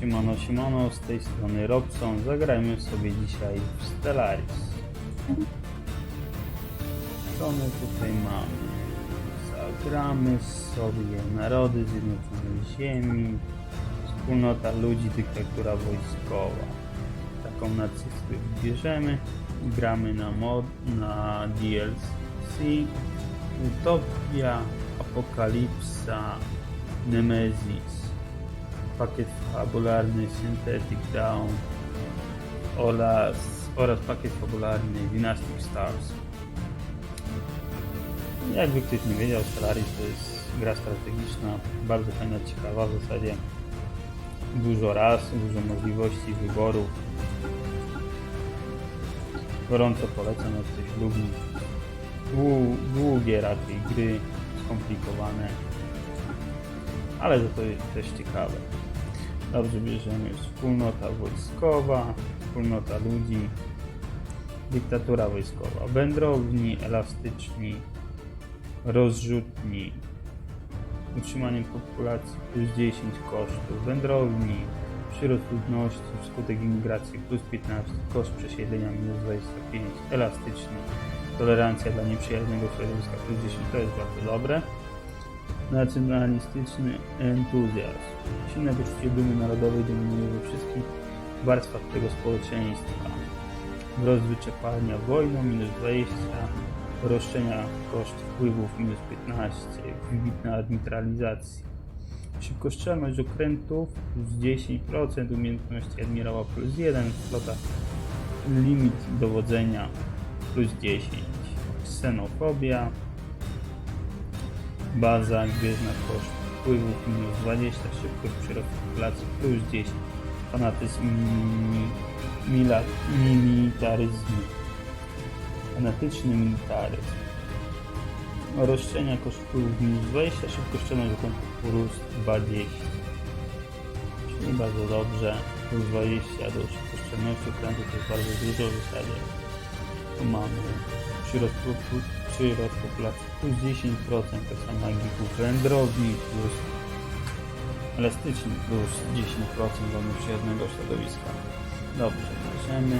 Siemano, siemano, z tej strony Robson. Zagrajmy sobie dzisiaj w Stellaris. Co my tutaj mamy? Zagramy sobie Narody Zjednoczonej Ziemi, Wspólnota Ludzi, Dyktatura Wojskowa. Taką nację sobie wybierzemy. Gramy na mod, na DLC. Utopia, Apokalipsa, Nemesis pakiet fabularny Synthetic Down oraz, oraz pakiet fabularny Dynastic Stars. Jakby ktoś nie wiedział, Stellaris to jest gra strategiczna, bardzo fajna, ciekawa w zasadzie. Dużo raz, dużo możliwości wyboru. Gorąco polecam, jak ktoś lubi. Dłu- Długie raczej gry, skomplikowane, ale to, to jest też ciekawe. Dobrze bierzemy wspólnota wojskowa, wspólnota ludzi, dyktatura wojskowa, wędrowni, elastyczni, rozrzutni, utrzymanie populacji plus 10 kosztów, wędrowni, przyrost ludności wskutek imigracji plus 15, koszt przesiedlenia minus 25, elastyczny, tolerancja dla nieprzyjaznego środowiska plus 10, to jest bardzo dobre. Nacjonalistyczny entuzjazm. Silne poczucie dumy narodowej dominuje we wszystkich warstwach tego społeczeństwa. Wzrost wyczerpania wojną minus 20, roszczenia koszt wpływów minus 15, wybitna admiralizacja. Szybkostrzelność okrętów plus 10%, umiejętności admirała plus 1, flota limit dowodzenia plus 10, ksenofobia, baza gwiezdna koszt wpływów minus 20, szybkość przyrostu populacji plus 10, fanatyzm mi, mila, militaryzm, fanatyczny militaryzm, roszczenia koszt wpływów minus 20, szybkostrzelność okrętów plus 20, czyli bardzo dobrze, plus 20 do szybkostrzelności okrętów to jest bardzo dużo w zasadzie. Tu mamy popu- przyrost populacji plus 10%, tak samo jak wieków wędrowni plus elastyczny plus 10% dla nieprzyjaznego środowiska. Dobrze, bierzemy.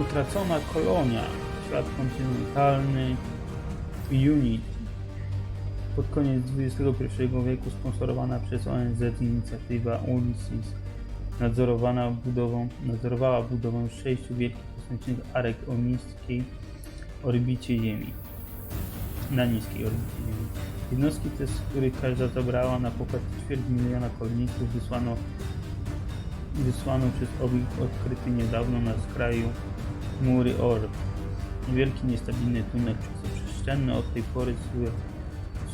Utracona kolonia, świat kontynentalny, Unity. Pod koniec XXI wieku sponsorowana przez ONZ inicjatywa Ulysses nadzorowana budową, nadzorowała budowę sześciu wielkich arek o niskiej orbicie Ziemi. Na niskiej orbicie Ziemi. Jednostki te, z których każda zabrała na pokład ćwierć miliona kolonistów, wysłano, wysłano przez obiekt odkryty niedawno na skraju mury Orb. Niewielki, niestabilny tunel przestrzenny od tej pory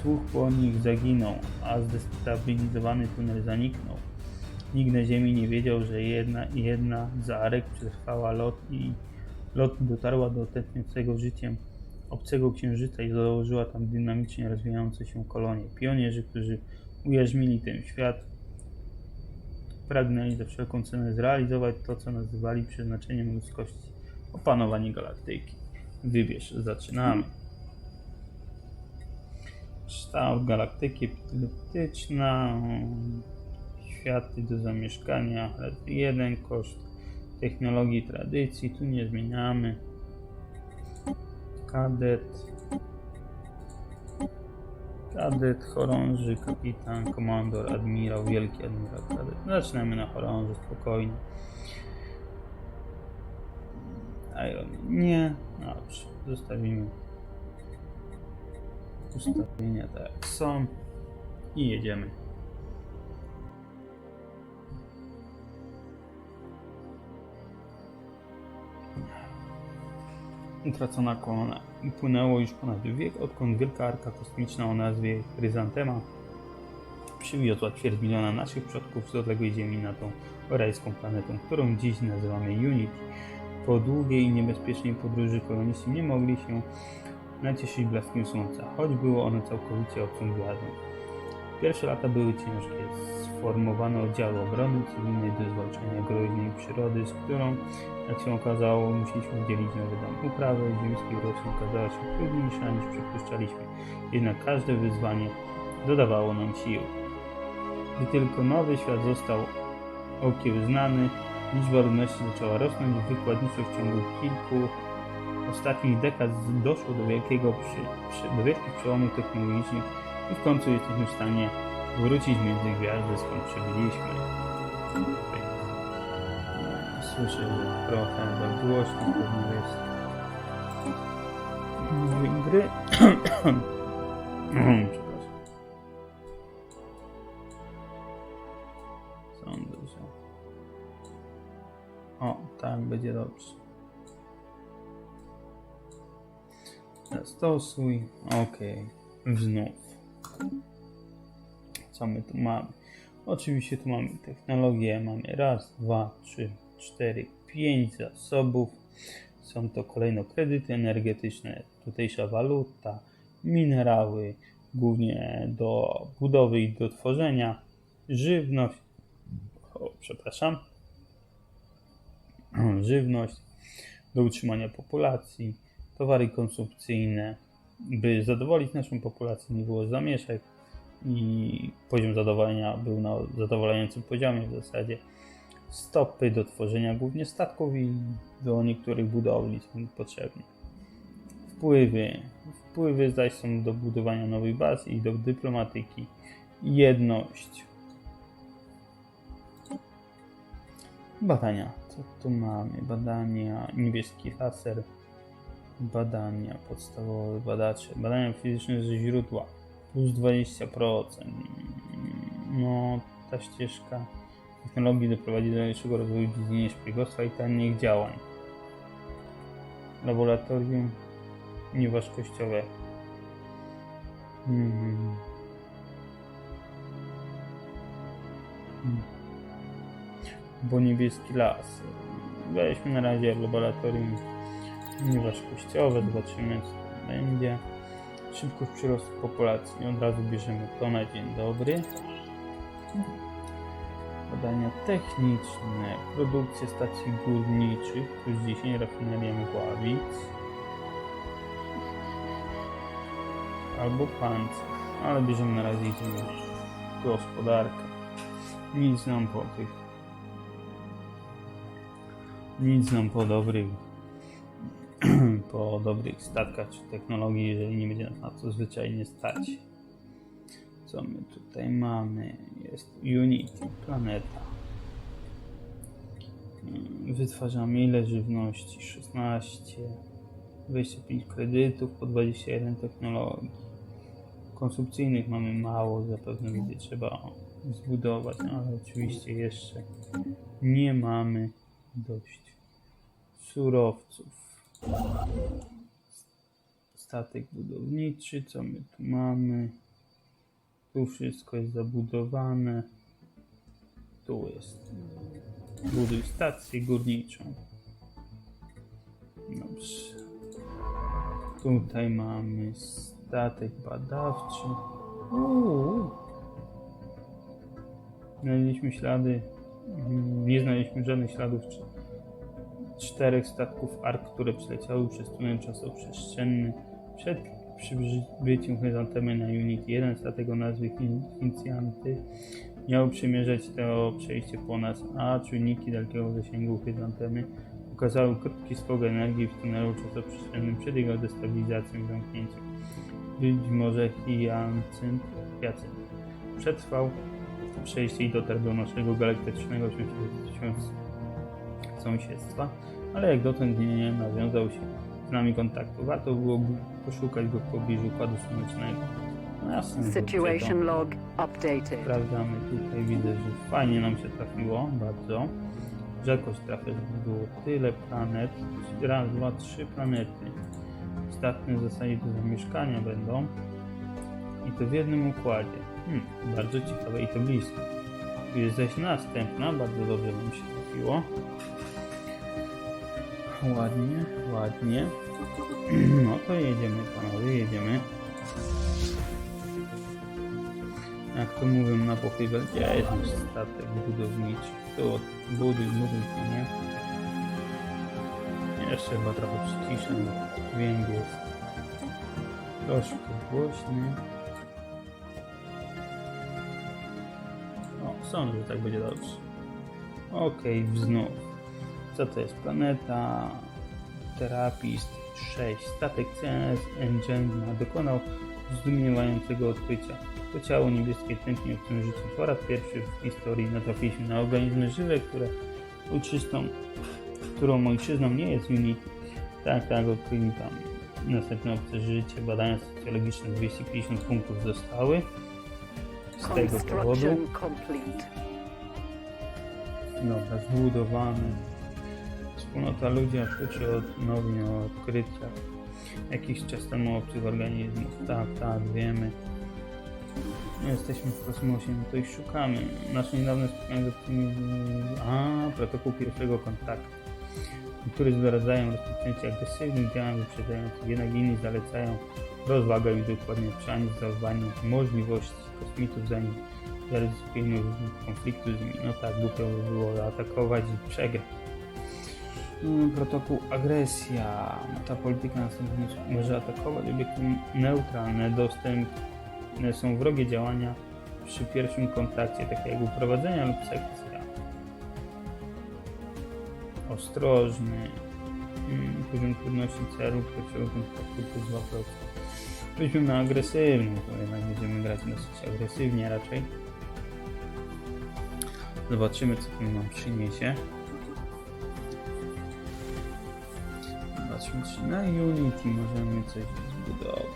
słuch po nich zaginął, a zdestabilizowany tunel zaniknął. Nikt na Ziemi nie wiedział, że jedna jedna z arek przetrwała lot i lot dotarła do tętniącego życiem obcego księżyca i założyła tam dynamicznie rozwijające się kolonie. Pionierzy, którzy ujarzmili ten świat, pragnęli za wszelką cenę zrealizować to, co nazywali przeznaczeniem ludzkości opanowanie galaktyki. Wybierz, zaczynamy. Kształt galaktyki epileptyczna, światy do zamieszkania, jeden koszt technologii tradycji, tu nie zmieniamy. Kadet, kadet, chorąży, kapitan, komandor, admirał, wielki admirał, kadet. Zaczynamy na chorąży, spokojnie. Iron nie, dobrze, zostawimy ustawienia tak jak są i jedziemy. Utracona kolona. Upłynęło już ponad wiek, odkąd wielka arka kosmiczna o nazwie Chryzantema przywiozła ćwierć miliona naszych przodków z odległej Ziemi na tą rajską planetę, którą dziś nazywamy Unity. Po długiej i niebezpiecznej podróży koloniści nie mogli się nacieszyć blaskiem słońca, choć było ono całkowicie obcą gwiazdą. Pierwsze lata były ciężkie. Sformowano oddziały obrony cywilnej do zwalczania groźnej przyrody, z którą, jak się okazało, musieliśmy dzielić nowy dom. Uprawa ziemskiej roślin okazała się trudniejsza niż przypuszczaliśmy, jednak każde wyzwanie dodawało nam sił. Gdy tylko nowy świat został okiełznany, liczba ludności zaczęła rosnąć wykładniczo w ciągu kilku ostatnich dekad doszło do wielkiego przy, przy, do wielkich przełomów technologicznych i w końcu jesteśmy w stanie wrócić między gwiazdy, skąd przybyliśmy. Słyszę, trochę za głośno pewnie jest. Gry. Przepraszam. Sądzę, że... O, tak będzie dobrze. Zastosuj. OK. Znów. Co my tu mamy? Oczywiście tu mamy technologię. Mamy raz, dwa, trzy, cztery, pięć zasobów. Są to kolejno kredyty energetyczne, tutejsza waluta, minerały, głównie do budowy i do tworzenia, żywność. O, przepraszam. Żywność do utrzymania populacji, towary konsumpcyjne, by zadowolić naszą populację, nie było zamieszek i poziom zadowolenia był na zadowalającym poziomie w zasadzie. Stopy do tworzenia głównie statków i do niektórych budowli są potrzebne. Wpływy. Wpływy zaś są do budowania nowych baz i do dyplomatyki. Jedność. Badania. Co tu mamy? Badania. Niebieski laser. Badania podstawowe, badacze. Badania fizyczne ze źródła. Plus 20%. No, ta ścieżka technologii doprowadzi do dalszego rozwoju w dziedzinie szpiegostwa i tanich działań. Laboratorium nieważkościowe. Hmm. Hmm. Bo niebieski las. Weźmy na razie laboratorium nieważkościowe, zobaczymy co będzie. Szybkość przyrostu populacji. Od razu bierzemy to na dzień dobry. Badania techniczne, produkcja stacji górniczych, plus 10 rafineria Mgławic. Albo pancerz, ale bierzemy na razie idziemy w gospodarkę. Nic nam po tych. Nic nam po dobrych po dobrych statkach czy technologii, jeżeli nie będzie nas na co zwyczajnie stać. Co my tutaj mamy? Jest Unity, planeta. Mm, Wytwarzamy ile żywności? 16, 25 kredytów po 21 technologii. Konsumpcyjnych mamy mało, zapewne będzie trzeba zbudować, no ale oczywiście jeszcze nie mamy dość surowców. Statek budowniczy, co my tu mamy? Tu wszystko jest zabudowane. Tu jest. Buduj stację górniczą. Dobrze. Tutaj mamy statek badawczy. Uuu. Znaleźliśmy ślady. Nie znaleźliśmy żadnych śladów czterech statków ARK, które przeleciały przez tunel czasoprzestrzenny przed przybyciem chryzantemy na Unity. Jeden statek o nazwie Fin- Fincjanty miał przemierzać to przejście po nas, a czujniki dalekiego zasięgu chryzantemy pokazały krótki skok energii w tunelu czasoprzestrzennym przed jego destabilizacją i zamknięciem. Być może Hyacynt, Hyacynt przetrwał przejście i dotarł do naszego galaktycznego sąsiedztwa, ale jak dotąd nie nawiązał się z nami kontaktu. Warto byłoby poszukać go w pobliżu układu słonecznego. No jasne, Situation to log updated. Sprawdzamy tutaj, widzę, że fajnie nam się trafiło, bardzo. Rzadkość trafiać było tyle planet, raz, dwa, trzy planety. Ostatnie w zasadzie do zamieszkania będą. I to w jednym układzie. Hmm, bardzo ciekawe i to blisko. Tu jest zaś następna, bardzo dobrze nam się trafiło. Ładnie, ładnie. No to jedziemy panowie, jedziemy. Jak to mówią na pochybę, gdzie jest nasz statek budowniczy? Tu, buduj, buduj, to nie? Jeszcze chyba trochę przyciszę, dźwięk jest troszkę głośny. Sądzę, że tak będzie dobrze. Okej, znów. Co to jest? Planeta Terapist 6. Statek CNS Enigma dokonał zdumiewającego odkrycia. To ciało niebieskie tętni obcym życiem. Po raz pierwszy w historii natrafiliśmy na organizmy żywe, które ojczystą, którą ojczyzną nie jest Unity. Tak, tak, odkryli tam następne obce życie. Badania socjologiczne 250 punktów zostały. Z tego powodu. Dobra, zbudowany. Wspólnota ludzi oczywiście odnowienia odkrycia jakiś czas temu obcych organizmów. Tak, tak, wiemy. Jesteśmy w kosmosie, no to ich szukamy. Nasze niedawne spotkanie z obcymi... A, protokół pierwszego kontaktu. Który zdradzają rozpoczęcie agresywnych działań wyprzedzających, jednak inni zalecają rozwagę i dokładnie przeanalizowanie możliwości kosmitów, zanim zaryzykujemy konfliktu z nimi. No tak, głupio by było zaatakować i przegrać. Mm, Protokół agresja. Ta polityka następnie może atakować obiekty neutralne. Dostępne są wrogie działania przy pierwszym kontakcie, takie jak uprowadzenia lub sekcja. Ostrożny. Mm, Poziom trudności celu pierwszego kontaktu plus 2%. Weźmy na agresywny, to jednak będziemy grać dosyć agresywnie raczej. Zobaczymy co to nam przyniesie. Zobaczmy czy na Unity możemy coś zbudować.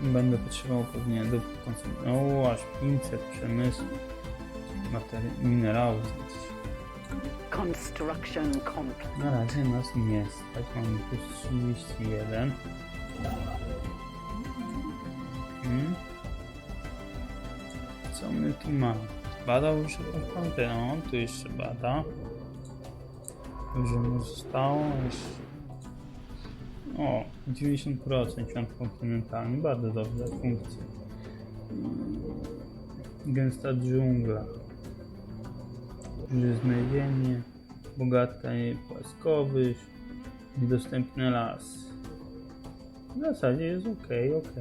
Będę potrzebował pewnie do konsumpcji. O, aż 500 przemysłu. Materi- minerałów. Construction complete. Na razie nas nie stać. Mamy plus 31. Hmm. Co my tu mamy? Badał już panteon, tu jeszcze bada. Dobrze mu zostało jeszcze. O, 90% świąt kontynentalny, bardzo dobrze, funkcja. Gęsta dżungla. Żyzne ziemie, bogata i płaskowyż, niedostępny las. W zasadzie jest ok, ok.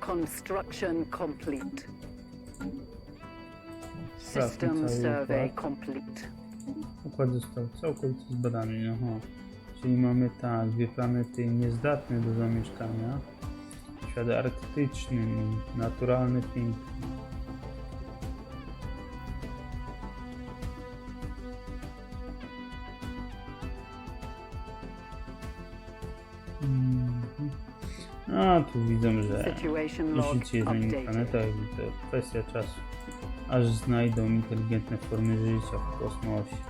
Construction complete. System survey układ. complete. Układ został całkowicie zbadany. Aha. Czyli mamy tak, dwie planety niezdatne do zamieszkania. Świat arktyczny, naturalny piękny. Mhm. A tu widzę, że życie na innych planetach to kwestia czasu, aż znajdą inteligentne formy życia w kosmosie.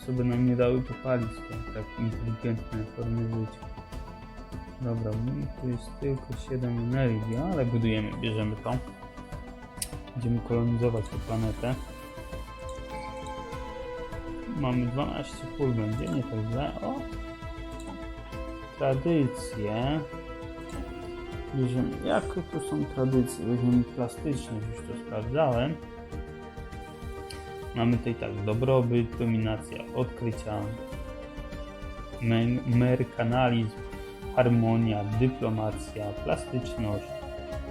To sobie nam nie dały popalić te tak inteligentne formy życia. Dobra, tu jest tylko 7 energii, ale budujemy, bierzemy to. Będziemy kolonizować tę planetę. Mamy 12 pól, będzie nie tak źle. O! Tradycje. Bierzemy, jakie tu są tradycje? Weźmiemy plastyczne, już to sprawdzałem. Mamy tutaj tak, dobrobyt, dominacja, odkrycia, me- merkanalizm, harmonia, dyplomacja, plastyczność,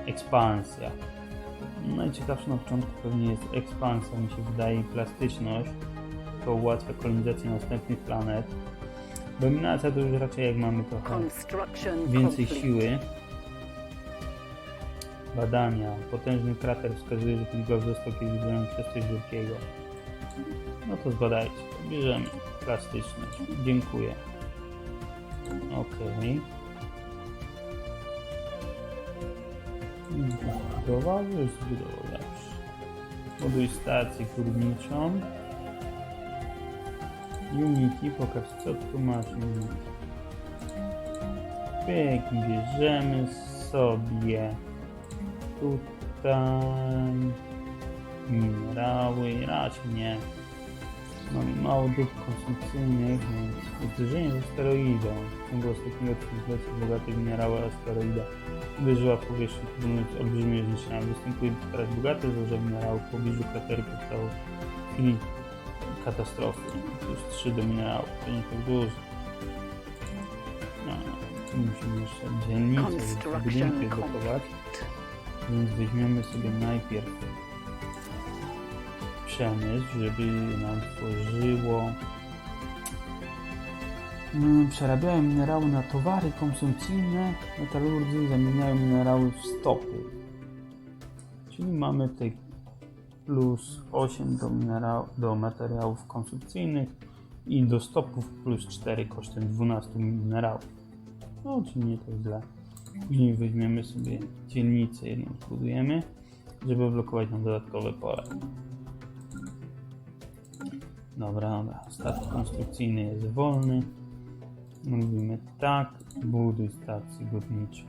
ekspansja. Najciekawsze na początku pewnie jest ekspansja, mi się wydaje, plastyczność. To ułatwia kolonizację następnych planet. Dominacja to już raczej jak mamy trochę więcej siły. Badania. Potężny krater wskazuje, że ten glob został kiedyś przez coś wielkiego. No to zbadajcie. Bierzemy plastyczność. Dziękuję. Okej. Zbudował? Już zbudował. Stację górniczą. Unity, pokaż co tu masz Unity. Pyk, bierzemy sobie tutaj minerały, raczej nie. Mamy mało dóbr konsumpcyjnych, więc uderzenie z asteroidą. W ciągu ostatniego tysiąclecia bogate minerały asteroida uderzyła w powierzchnię, powodując olbrzymie zniszczenia. Występuje teraz bogate złoże minerałów w pobliżu krateru powstało w chwili katastrofy. Plus 3 do minerałów, to nie tak dużo. No, tu musimy jeszcze dzielnicę, budynki zachować. Więc weźmiemy sobie najpierw przemysł, żeby nam tworzyło. Mm, Przerabiają minerały na towary konsumpcyjne, metalurdzy zamieniają minerały w stopy. Czyli mamy tutaj plus 8 do, minerał, do materiałów konsumpcyjnych i do stopów plus 4 kosztem 12 minerałów. No, czyli nie tak źle. Później weźmiemy sobie dzielnicę jedną zbudujemy, żeby blokować nam dodatkowe pole. Dobra, dobra. Statek konstrukcyjny jest wolny. Mówimy tak, buduj stację górniczą.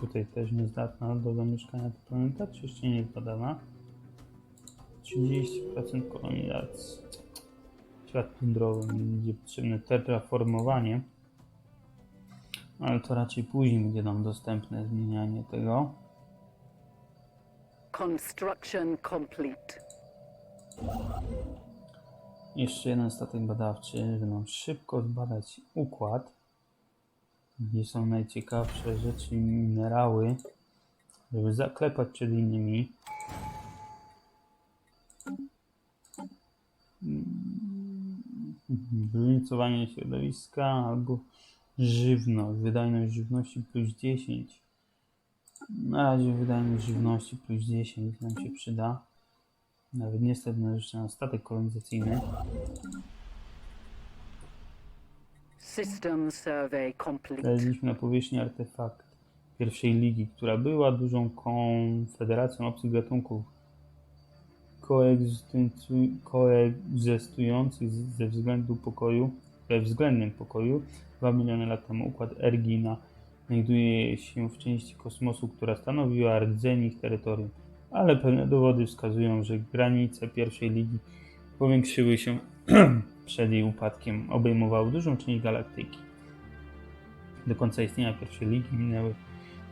Tutaj też niezdatna do zamieszkania ta planeta, czy jeszcze nie badana? 30% kolonizacji. Świat tundrowy będzie potrzebne terraformowanie. Ale to raczej później będzie nam dostępne zmienianie tego. Construction complete. Jeszcze jeden statek badawczy, żeby nam szybko zbadać układ. Gdzie są najciekawsze rzeczy minerały, żeby zaklepać przed innymi. Zróżnicowanie środowiska albo żywność. Wydajność żywności plus 10. Na razie wydajność żywności plus 10 nam się przyda. Nawet niestety na jeszcze na statek kolonizacyjny. System survey complete. Znaleźliśmy na powierzchni artefakt pierwszej ligi, która była dużą konfederacją obcych gatunków koegzystujący- koegzystujących ze względu pokoju, we względnym pokoju 2 miliony lat temu. Układ Ergina znajduje się w części kosmosu, która stanowiła rdzeń ich terytorium, ale pewne dowody wskazują, że granice pierwszej ligi powiększyły się przed jej upadkiem, obejmowały dużą część galaktyki. Do końca istnienia pierwszej ligi minęły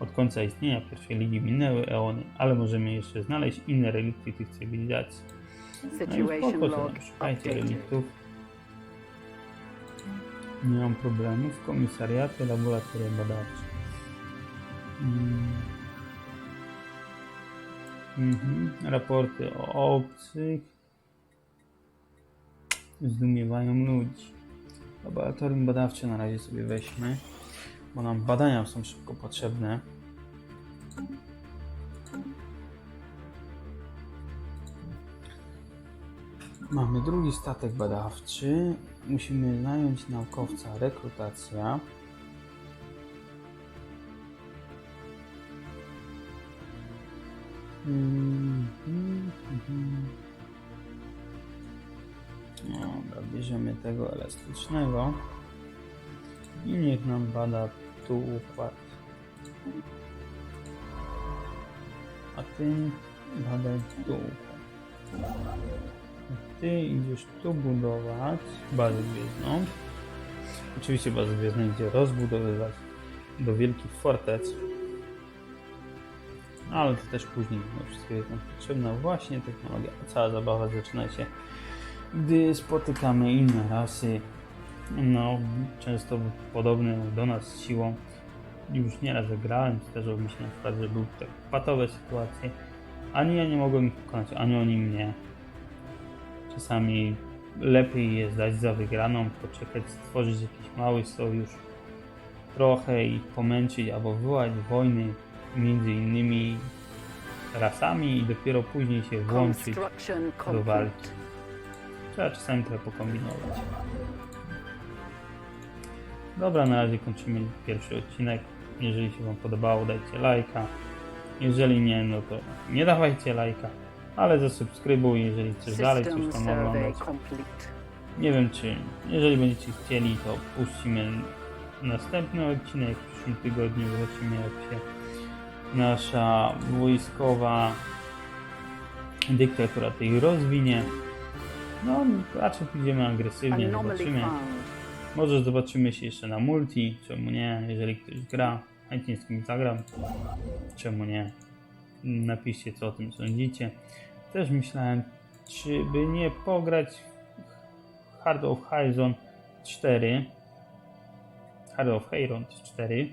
od końca istnienia pierwszej ligi minęły eony, ale możemy jeszcze znaleźć inne relikty tych cywilizacji. No i szukajcie reliktów. Nie mam problemów. Komisariaty, laboratoria badawcze. Mm. Mhm. Raporty o obcych zdumiewają ludzi. Laboratorium badawcze na razie sobie weźmy, bo nam badania są szybko potrzebne. Mamy drugi statek badawczy. Musimy nająć naukowca. Rekrutacja. Dobra, bierzemy tego elastycznego i niech nam bada tu układ. A ty badaj tu układ. Ty idziesz tu budować bazę gwiezdną. Oczywiście bazę gwiezdną idzie rozbudowywać do wielkich fortec. Ale to też później no wszystko jest nam potrzebna właśnie technologia. Cała zabawa zaczyna się, gdy spotykamy inne rasy. No, często podobne do nas siłą. Już nieraz zagrałem, zdarzyło mi się na przykład, że były tak patowe sytuacje. Ani ja nie mogłem ich pokonać, ani oni mnie. Czasami lepiej jest dać za wygraną, poczekać, stworzyć jakiś mały sojusz, trochę ich pomęczyć albo wywołać wojny między innymi rasami i dopiero później się włączyć. Do walki. Trzeba czasami trochę pokombinować. Dobra, na razie kończymy pierwszy odcinek. Jeżeli się Wam podobało, dajcie lajka. Jeżeli nie, no to nie dawajcie lajka, ale zasubskrybuj, jeżeli chcesz dalej coś tam oglądać. Nie wiem czy, jeżeli będziecie chcieli, to puścimy następny odcinek. W przyszłym tygodniu zobaczymy jak się nasza wojskowa dyktatura tej rozwinie. No, raczej pójdziemy agresywnie, zobaczymy. Może zobaczymy się jeszcze na multi, czemu nie, jeżeli ktoś gra, chętnie z kimś zagram, czemu nie. Napiszcie co o tym sądzicie. Też myślałem, czy by nie pograć w Hard of Horizon 4. Hard of Iron 4.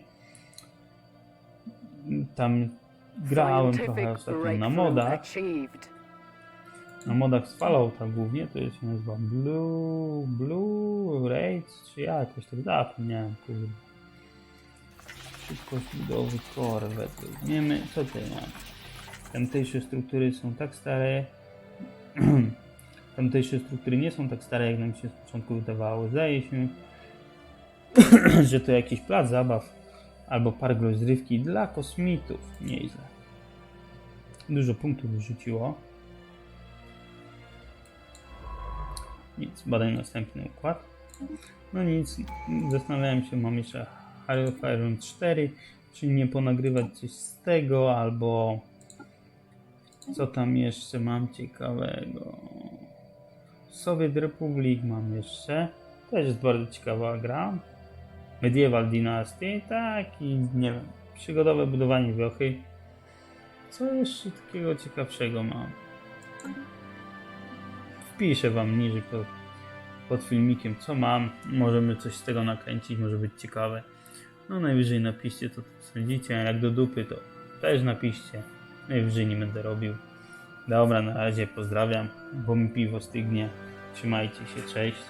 tam grałem trochę ostatnio na modach. Na modach z Fallouta głównie, to się nazywa Blue, Blue Raids, czy jakoś tak zapomniałem, kurde. Szybkość budowy core weźmiemy. Co tutaj mam? Tamtejsze struktury są tak stare. Tamtejsze struktury nie są tak stare, jak nam się z początku wydawało. Zdaje się, że to jakiś plac zabaw albo park rozrywki dla kosmitów. Nieźle. Dużo punktów wyrzuciło. Nic, badaj następny układ. No nic, zastanawiałem się, mam jeszcze of Iron 4, czy nie ponagrywać coś z tego, albo co tam jeszcze mam ciekawego. Soviet Republic mam jeszcze, też jest bardzo ciekawa gra. Medieval Dynasty, tak i nie wiem, przygodowe budowanie wiochy. Co jeszcze takiego ciekawszego mam? Wpiszę wam niżej pod, pod filmikiem, co mam. Możemy coś z tego nakręcić, może być ciekawe. No najwyżej napiszcie, co tu sądzicie, a jak do dupy, to też napiszcie. Najwyżej nie będę robił. Dobra, na razie pozdrawiam, bo mi piwo stygnie. Trzymajcie się, cześć.